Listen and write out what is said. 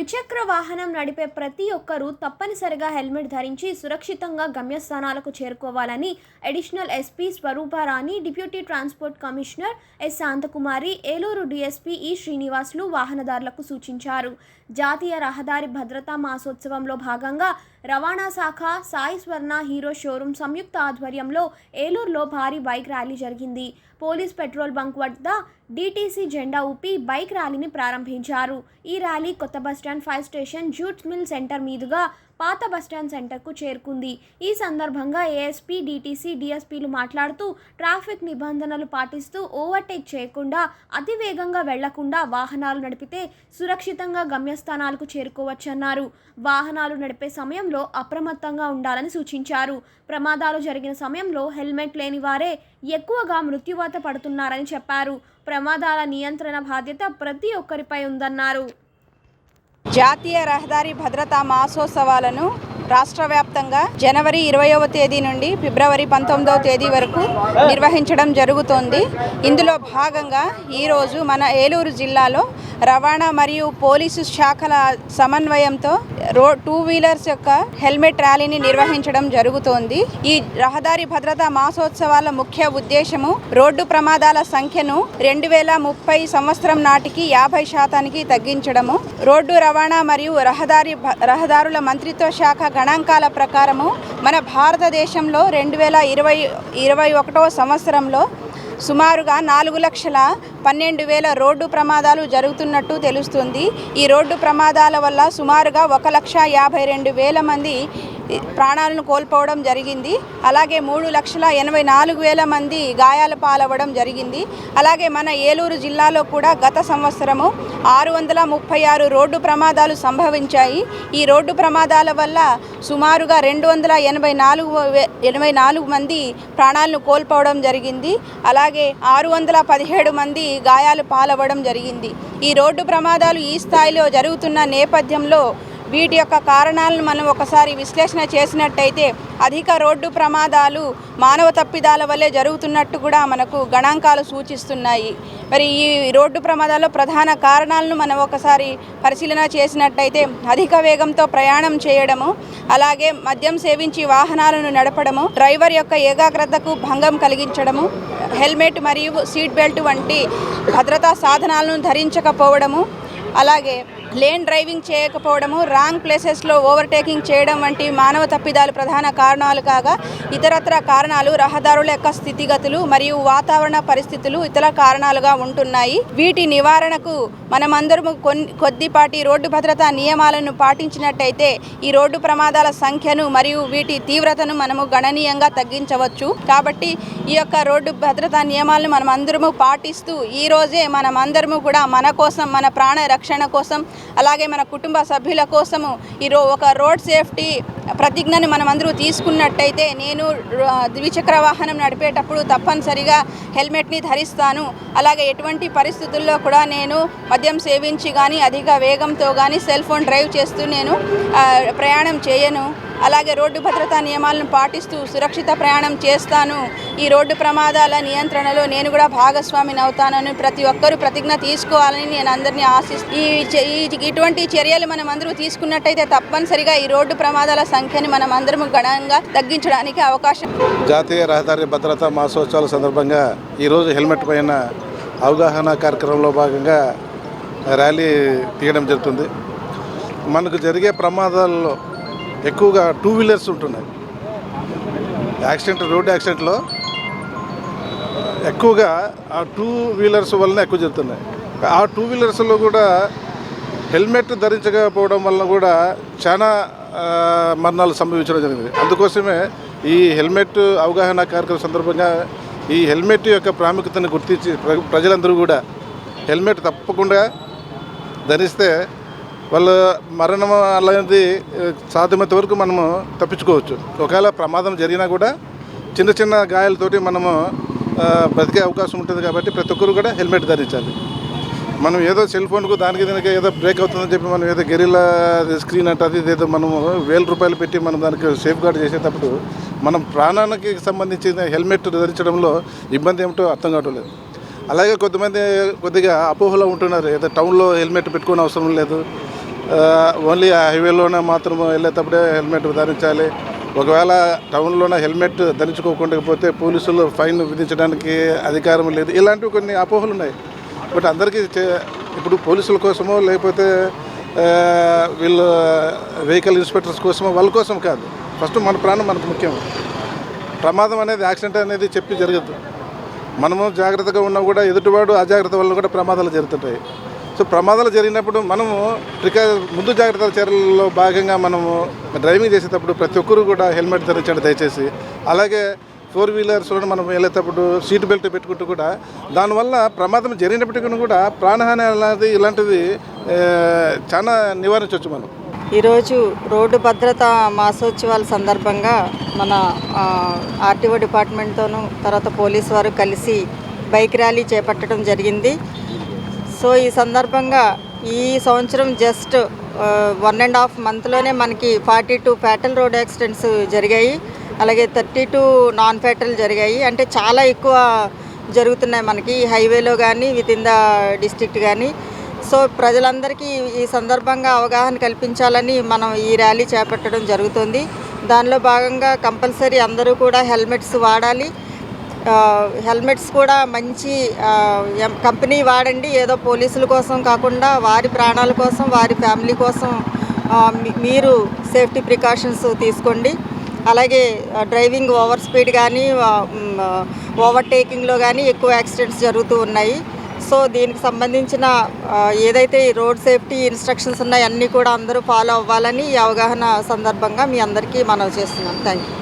ద్విచక్ర వాహనం నడిపే ప్రతి ఒక్కరూ తప్పనిసరిగా హెల్మెట్ ధరించి సురక్షితంగా గమ్యస్థానాలకు చేరుకోవాలని additional SP Swarooparani deputy transport commissioner S. Santhakumari Eluru DSP E Srinivasulu వాహనదారులకు సూచించారు. జాతీయ రహదారి భద్రతా మాసోత్సవంలో భాగంగా రవాణా శాఖ సాయి స్వర్ణ హీరో షోరూం సంయుక్త ఆధ్వర్యంలో ఏలూరులో భారీ బైక్ ర్యాలీ జరిగింది. పోలీస్ పెట్రోల్ బంక్ వద్ద డీటీసీ జెండా ఊపి బైక్ ర్యాలీని ప్రారంభించారు. ఈ ర్యాలీ కొత్త bus stand fire station jute mill centre మీదుగా పాత బస్టాండ్ సెంటర్కు చేరుకుంది. ఈ సందర్భంగా ఏఎస్పీ డీటీసీ డిఎస్పీలు మాట్లాడుతూ ట్రాఫిక్ నిబంధనలు పాటిస్తూ ఓవర్టేక్ చేయకుండా అతివేగంగా వెళ్ళకుండా వాహనాలు నడిపితే సురక్షితంగా గమ్యస్థానాలకు చేరుకోవచ్చన్నారు. వాహనాలు నడిపే సమయంలో అప్రమత్తంగా ఉండాలని సూచించారు. ప్రమాదాలు జరిగిన సమయంలో హెల్మెట్ లేని వారే ఎక్కువగా మృత్యువాత పడుతున్నారని చెప్పారు. ప్రమాదాల నియంత్రణ బాధ్యత ప్రతి ఒక్కరిపై ఉందన్నారు. జాతీయ రహదారి భద్రతా మాసోత్సవాలను రాష్ట్ర వ్యాప్తంగా జనవరి ఇరవయవ తేదీ నుండి ఫిబ్రవరి పంతొమ్మిదవ తేదీ వరకు నిర్వహించడం జరుగుతోంది. ఇందులో భాగంగా ఈరోజు మన ఏలూరు జిల్లాలో రవాణా మరియు పోలీసు శాఖల సమన్వయంతో రో టూ వీలర్స్ యొక్క హెల్మెట్ ర్యాలీని నిర్వహించడం జరుగుతోంది. ఈ రహదారి భద్రతా మాసోత్సవాల ముఖ్య ఉద్దేశము రోడ్డు ప్రమాదాల సంఖ్యను రెండు వేల ముప్పై సంవత్సరం నాటికి యాభై శాతానికి తగ్గించడము. రోడ్డు రవాణా మరియు రహదారి రహదారుల మంత్రిత్వ శాఖ గణాంకాల ప్రకారము మన భారతదేశంలో రెండు వేల ఇరవై ఇరవై ఒకటో సంవత్సరంలో సుమారుగా నాలుగు లక్షల పన్నెండు వేల రోడ్డు ప్రమాదాలు జరుగుతున్నట్టు తెలుస్తుంది. ఈ రోడ్డు ప్రమాదాల వల్ల సుమారుగా ఒక లక్ష యాభై రెండు వేల మంది ప్రాణాలను కోల్పోవడం జరిగింది. అలాగే మూడు లక్షల ఎనభై నాలుగు వేల మంది గాయాల పాలవ్వడం జరిగింది. అలాగే మన ఏలూరు జిల్లాలో కూడా గత సంవత్సరము ఆరు వందల ముప్పై ఆరు రోడ్డు ప్రమాదాలు సంభవించాయి. ఈ రోడ్డు ప్రమాదాల వల్ల సుమారుగా రెండు వందల ఎనభై నాలుగు వే- ఎనభై నాలుగు మంది ప్రాణాలను కోల్పోవడం జరిగింది. అలాగే ఆరు వందల పదిహేడు మంది గాయాలు పాలవ్వడం జరిగింది. ఈ రోడ్డు ప్రమాదాలు ఈ స్థాయిలో జరుగుతున్న నేపథ్యంలో వీటి యొక్క కారణాలను మనం ఒకసారి విశ్లేషణ చేసినట్టయితే అధిక రోడ్డు ప్రమాదాలు మానవ తప్పిదాల వల్లే జరుగుతున్నట్టు కూడా మనకు గణాంకాలు సూచిస్తున్నాయి. మరి ఈ రోడ్డు ప్రమాదాల్లో ప్రధాన కారణాలను మనం ఒకసారి పరిశీలన చేసినట్టయితే అధిక వేగంతో ప్రయాణం చేయడము అలాగే మద్యం సేవించి వాహనాలను నడపడము డ్రైవర్ యొక్క ఏకాగ్రతకు భంగం కలిగించడము హెల్మెట్ మరియు సీట్ బెల్ట్ వంటి భద్రతా సాధనాలను ధరించకపోవడము అలాగే లేన్ డ్రైవింగ్ చేయకపోవడము రాంగ్ ప్లేసెస్లో ఓవర్టేకింగ్ చేయడం వంటి మానవ తప్పిదాలు ప్రధాన కారణాలు కాగా ఇతరత్ర కారణాలు రహదారుల యొక్క స్థితిగతులు మరియు వాతావరణ పరిస్థితులు ఇతర కారణాలుగా ఉంటున్నాయి. వీటి నివారణకు మనమందరము కొన్ని కొద్దిపాటి రోడ్డు భద్రతా నియమాలను పాటించినట్టయితే ఈ రోడ్డు ప్రమాదాల సంఖ్యను మరియు వీటి తీవ్రతను మనము గణనీయంగా తగ్గించవచ్చు. కాబట్టి ఈ యొక్క రోడ్డు భద్రతా నియమాలను మనం అందరము పాటిస్తూ ఈ రోజే కూడా మన కోసం మన ప్రాణ రక్షణ కోసం అలాగే మన కుటుంబ సభ్యుల కోసము ఈ రో ఒక రోడ్ సేఫ్టీ ప్రతిజ్ఞను మనం అందరూ తీసుకున్నట్టయితే నేను ద్విచక్ర వాహనం నడిపేటప్పుడు తప్పనిసరిగా హెల్మెట్ని ధరిస్తాను. అలాగే ఎటువంటి పరిస్థితుల్లో కూడా నేను మద్యం సేవించి కానీ అధిక వేగంతో కానీ సెల్ ఫోన్ డ్రైవ్ చేస్తూ నేను ప్రయాణం చేయను. అలాగే రోడ్డు భద్రతా నియమాలను పాటిస్తూ సురక్షిత ప్రయాణం చేస్తాను. ఈ రోడ్డు ప్రమాదాల నియంత్రణలో నేను కూడా భాగస్వామిని అవుతానని ప్రతి ఒక్కరూ ప్రతిజ్ఞ తీసుకోవాలని నేను అందరినీ ఆశిస్తూ ఈ ఇటువంటి చర్యలు మనం అందరూ తీసుకున్నట్టయితే తప్పనిసరిగా ఈ రోడ్డు ప్రమాదాల సంఖ్యని మనం అందరం గణంగా తగ్గించడానికి అవకాశం జాతీయ రహదారి భద్రతా మాసోత్సవాల సందర్భంగా ఈరోజు హెల్మెట్ పైన అవగాహన కార్యక్రమంలో భాగంగా ర్యాలీ తీయడం జరుగుతుంది. మనకు జరిగే ప్రమాదాల్లో ఎక్కువగా టూ వీలర్స్ ఉంటున్నాయి. యాక్సిడెంట్ రోడ్ యాక్సిడెంట్లో ఎక్కువగా ఆ టూ వీలర్స్ వలన ఎక్కువ జరుగుతున్నాయి. ఆ టూ వీలర్స్లో కూడా హెల్మెట్ ధరించకపోవడం వలన కూడా చాలా మరణాలు సంభవించడం జరిగింది. అందుకోసమే ఈ హెల్మెట్ అవగాహన కార్యక్రమం సందర్భంగా ఈ హెల్మెట్ యొక్క ప్రాముఖ్యతను గుర్తించి ప్ర- ప్రజలందరూ కూడా హెల్మెట్ తప్పకుండా ధరిస్తే వాళ్ళ మరణం అలాంటిది ఆ, సాధ్యమైనంత వరకు మనము తప్పించుకోవచ్చు. ఒకవేళ ప్రమాదం జరిగినా కూడా చిన్న చిన్న గాయాలతోటి మనము బ్రతికే అవకాశం ఉంటుంది కాబట్టి ప్రతి ఒక్కరు కూడా హెల్మెట్ ధరించాలి. మనం ఏదో సెల్ ఫోన్కు దానికి దీనికి ఏదో బ్రేక్ అవుతుందని చెప్పి మనం ఏదో గెరిలా స్క్రీన్ అంట అది ఏదో మనము వేల రూపాయలు పెట్టి మనం దానికి సేఫ్ గార్డ్ చేసేటప్పుడు మనం ప్రాణానికి సంబంధించిన హెల్మెట్ ధరించడంలో ఇబ్బంది ఏమిటో అర్థం కావట్లేదు అలాగే కొంతమంది కొద్దిగా అపోహలో ఉంటున్నారు. ఏదో టౌన్లో హెల్మెట్ పెట్టుకోని అవసరం లేదు. ఓన్లీ ఆ హైవేలోనే మాత్రం వెళ్ళేటప్పుడే హెల్మెట్ ధరించాలి. ఒకవేళ టౌన్లోనే హెల్మెట్ ధరించుకోకుండా పోతే పోలీసులు ఫైన్ విధించడానికి అధికారం లేదు. ఇలాంటివి కొన్ని అపోహలు ఉన్నాయి. బట్ అందరికీ చే- ఇప్పుడు పోలీసుల కోసమో లేకపోతే వీళ్ళు వెహికల్ ఇన్స్పెక్టర్స్ కోసమో వాళ్ళ కోసం కాదు. ఫస్ట్ మన ప్రాణం మనకు ముఖ్యం. ప్రమాదం అనేది యాక్సిడెంట్ అనేది చెప్పి జరగదు. మనము జాగ్రత్తగా ఉన్నా కూడా ఎదుటివాడు అజాగ్రత్త వల్ల కూడా ప్రమాదాలు జరుగుతుంటాయి. సో ప్రమాదాలు జరిగినప్పుడు మనము ప్రికా ముందు జాగ్రత్త చర్యల్లో భాగంగా మనము డ్రైవింగ్ చేసేటప్పుడు ప్రతి ఒక్కరు కూడా హెల్మెట్ ధరించండి దయచేసి. అలాగే ఫోర్ వీలర్స్ కూడా మనం వెళ్ళేటప్పుడు సీట్ బెల్ట్ పెట్టుకుంటూ కూడా దానివల్ల ప్రమాదం జరిగినప్పటికీ కూడా ప్రాణహాని అనేది ఇలాంటివి చాలా నివారించవచ్చు మనం. ఈరోజు రోడ్డు భద్రత మాసోత్సవాల సందర్భంగా మన ఆర్టీఓ డిపార్ట్మెంట్తోనూ తర్వాత పోలీస్ వారు కలిసి బైక్ ర్యాలీ చేపట్టడం జరిగింది. సో ఈ సందర్భంగా ఈ సంవత్సరం జస్ట్ వన్ అండ్ హాఫ్ మంత్లోనే మనకి forty two fatal road accidents జరిగాయి. అలాగే థర్టీ టూ నాన్ ఫ్యాటల్ జరిగాయి. అంటే చాలా ఎక్కువ జరుగుతున్నాయి మనకి హైవేలో కానీ విత్ ఇన్ ద డిస్టిక్ట్ కానీ సో ప్రజలందరికీ ఈ సందర్భంగా అవగాహన కల్పించాలని మనం ఈ ర్యాలీ చేపట్టడం జరుగుతుంది. దానిలో భాగంగా కంపల్సరీ అందరూ కూడా హెల్మెట్స్ వాడాలి. హెల్మెట్స్ కూడా మంచి కంపెనీ వాడండి. ఏదో పోలీసుల కోసం కాకుండా వారి ప్రాణాల కోసం వారి ఫ్యామిలీ కోసం మీరు సేఫ్టీ ప్రికాషన్స్ తీసుకోండి. అలాగే డ్రైవింగ్ ఓవర్ స్పీడ్ కానీ ఓవర్టేకింగ్లో కానీ ఎక్కువ యాక్సిడెంట్స్ జరుగుతూ ఉన్నాయి. సో దీనికి సంబంధించిన ఏదైతే ఈ రోడ్ సేఫ్టీ ఇన్స్ట్రక్షన్స్ ఉన్నాయో అన్నీ కూడా అందరూ ఫాలో అవ్వాలని ఈ అవగాహన సందర్భంగా మీ అందరికీ మనవి చేస్తున్నాను థ్యాంక్ యూ